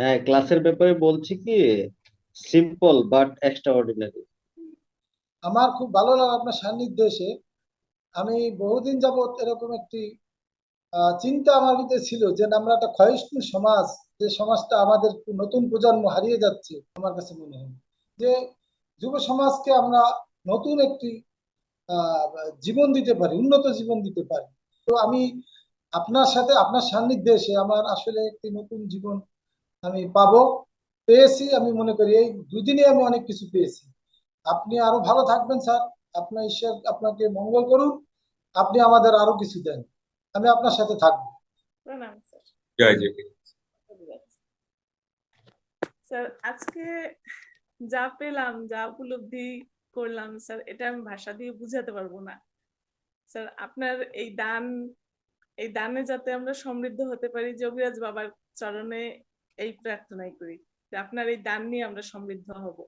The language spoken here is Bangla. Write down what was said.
হ্যাঁ ক্লাসের ব্যাপারে বলছি কি সিম্পল বাট এক্সট্রা অর্ডিনারি আমার খুব ভালো লাগে আপনার সান্নিধ্যে এসে। আমি বহুদিন যাবত এরকম একটি চিন্তা আমার ভিতরে ছিল যে আমরা একটা ক্ষয়িষ্ণু সমাজ, যে সমাজটা আমাদের নতুন প্রজন্ম হারিয়ে যাচ্ছে, আমার কাছে মনে হয়। যে যুব সমাজকে আমরা নতুন একটি জীবন দিতে পারি, উন্নত জীবন দিতে পারি। তো আমি আপনার সাথে, আপনার সান্নিধ্যে এসে আমার আসলে একটি নতুন জীবন আমি পাবো। পেয়েছি আমি মনে করি এই দুদিনে আমি অনেক কিছু পেয়েছি। আপনি আরও ভালো থাকবেন স্যার। আপনার ঈশ্বর আপনাকে মঙ্গল করুন। আপনি আমাদের আরও কিছু দেন। আমি আপনার সাথে থাকব। জয় জয়। স্যার আজকে যা পেলাম যা উপলব্ধি করলাম স্যার এটা আমি ভাষা দিয়ে বুঝাতে পারব না। স্যার আপনার এই দান এই দানে যাতে আমরা সমৃদ্ধ হতে পারি যোগীরাজ বাবার চরণে এই প্রার্থনাই করি যে আপনার এই দান নিয়ে আমরা সমৃদ্ধ হব।